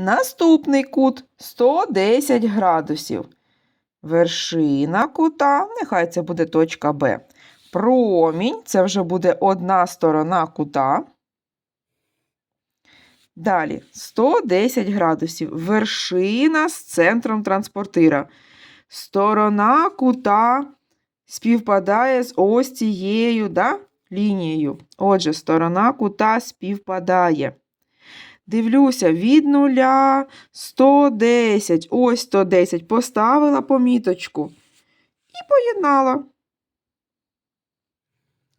Наступний кут 110 градусів. Вершина кута, нехай це буде точка Б. Промінь це вже буде одна сторона кута. Далі 110 градусів. Вершина з центром транспортира. Сторона кута співпадає з ось цією да, лінією. Отже, сторона кута співпадає. Дивлюся, від нуля 110. Ось 110. Поставила поміточку і поєднала.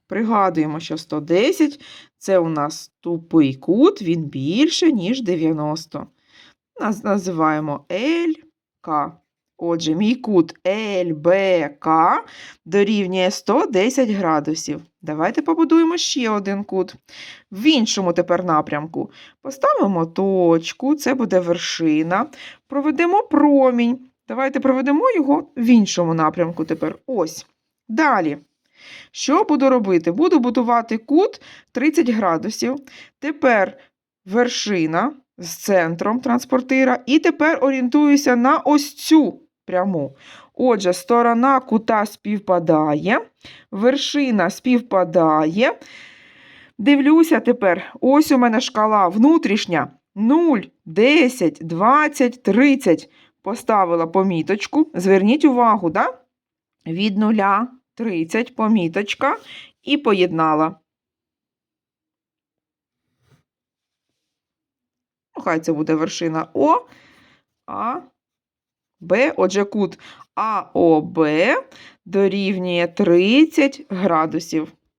Пригадуємо, що 110 це у нас тупий кут, він більше, ніж 90. Нас називаємо ЛК. Отже, мій кут ЛБК дорівнює 110 градусів. Давайте побудуємо ще один кут. В іншому тепер напрямку. Поставимо точку, це буде вершина. Проведемо промінь. Давайте проведемо його в іншому напрямку тепер. Ось. Далі. Що буду робити? Буду будувати кут 30 градусів. Тепер вершина з центром транспортира. І тепер орієнтуюся на ось цю пряму. Отже, сторона кута співпадає, вершина співпадає. Дивлюся тепер, ось у мене шкала внутрішня 0, 10, 20, 30. Поставила поміточку. Зверніть увагу, да? від 0, 30, поміточка, і поєднала. Ну, Хай це буде вершина О, А, Б. Отже, кут АОБ дорівнює 30 градусів.